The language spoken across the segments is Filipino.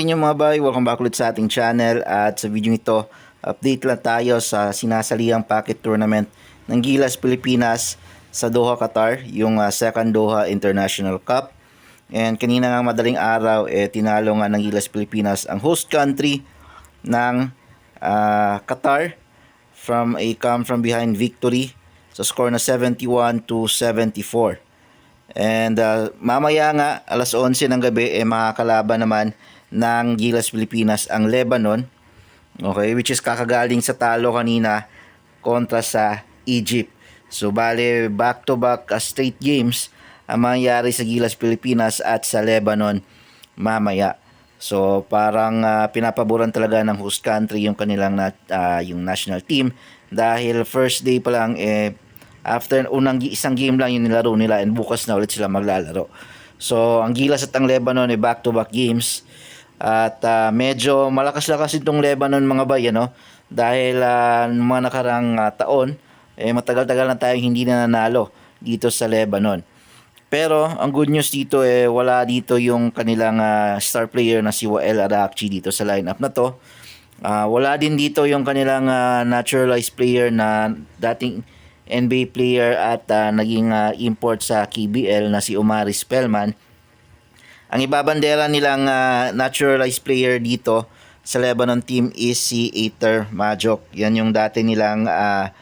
Inyo mga bay, welcome back ulit sa ating channel at sa video ito, update lang tayo sa sinasaliang packet tournament ng Gilas Pilipinas sa Doha, Qatar, yung ah, second Doha International Cup. And kanina nga madaling araw, eh, tinalo nga ng Gilas Pilipinas ang host country ng ah, Qatar from a come from behind victory sa score na 71 to 74. And uh, mamaya nga, alas 11 ng gabi, eh, makakalaban naman ng Gilas Pilipinas ang Lebanon. Okay, which is kakagaling sa talo kanina kontra sa Egypt. So, bale, back-to-back uh, straight games ang mangyayari sa Gilas Pilipinas at sa Lebanon mamaya. So, parang uh, pinapaboran talaga ng host country yung kanilang na, uh, yung national team dahil first day pa lang eh after unang isang game lang yung nilaro nila and bukas na ulit sila maglalaro. So, ang Gilas at ang Lebanon ay back-to-back games. At ah, medyo malakas-lakas itong Lebanon mga bay, ano? Dahil uh, mga nakarang ah, taon, eh, matagal-tagal na tayong hindi na nanalo dito sa Lebanon. Pero ang good news dito eh wala dito yung kanilang ah, star player na si Wael Arakchi dito sa lineup na to. Ah, wala din dito yung kanilang ah, naturalized player na dating NBA player at ah, naging ah, import sa KBL na si Omari Spellman. Ang ibabandera nilang ah, naturalized player dito sa Lebanon team is si Aether Majok. Yan yung dati nilang ah,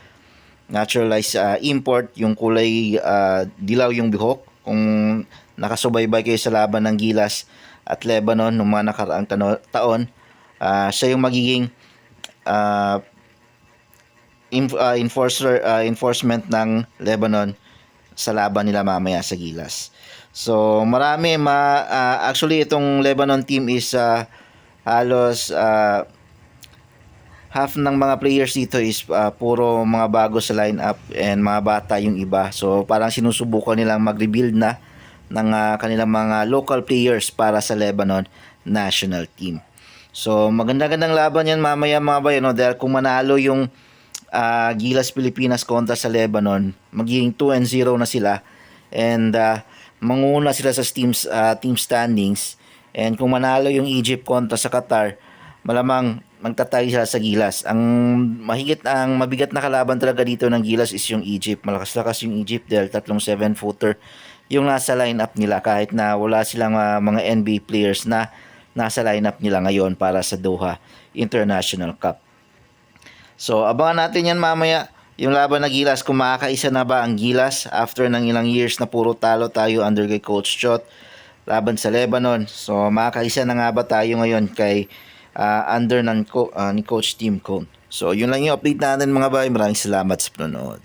naturalized ah, import, yung kulay ah, dilaw yung bihok. Kung nakasubaybay kayo sa laban ng Gilas at Lebanon noong mga nakaraang taon, ah, siya yung magiging ah, ah, enforcer ah, enforcement ng Lebanon sa laban nila mamaya sa Gilas. So marami ma ah, actually itong Lebanon team is ah, halos ah, half ng mga players dito is ah, puro mga bago sa lineup and mga bata yung iba. So parang sinusubukan nilang mag-rebuild na ng ah, kanilang mga local players para sa Lebanon national team. So maganda-gandang laban yan mamaya mga bayan no? dahil kung manalo yung ah, Gilas Pilipinas kontra sa Lebanon, magiging 2 and 0 na sila and ah, manguna sila sa teams ah, team standings and kung manalo yung Egypt kontra sa Qatar, malamang magtatay sila sa Gilas. Ang mahigit ang mabigat na kalaban talaga dito ng Gilas is yung Egypt. Malakas-lakas yung Egypt dahil tatlong 7-footer yung nasa lineup nila kahit na wala silang ah, mga NBA players na nasa lineup nila ngayon para sa Doha International Cup. So, abangan natin yan mamaya. Yung laban na Gilas, kung makakaisa na ba ang Gilas after ng ilang years na puro talo tayo under kay Coach Chot laban sa Lebanon. So, makakaisa na nga ba tayo ngayon kay ah, under ng co- ah, ni Coach Tim Cone. So, yun lang yung update natin mga bay. Maraming salamat sa panonood.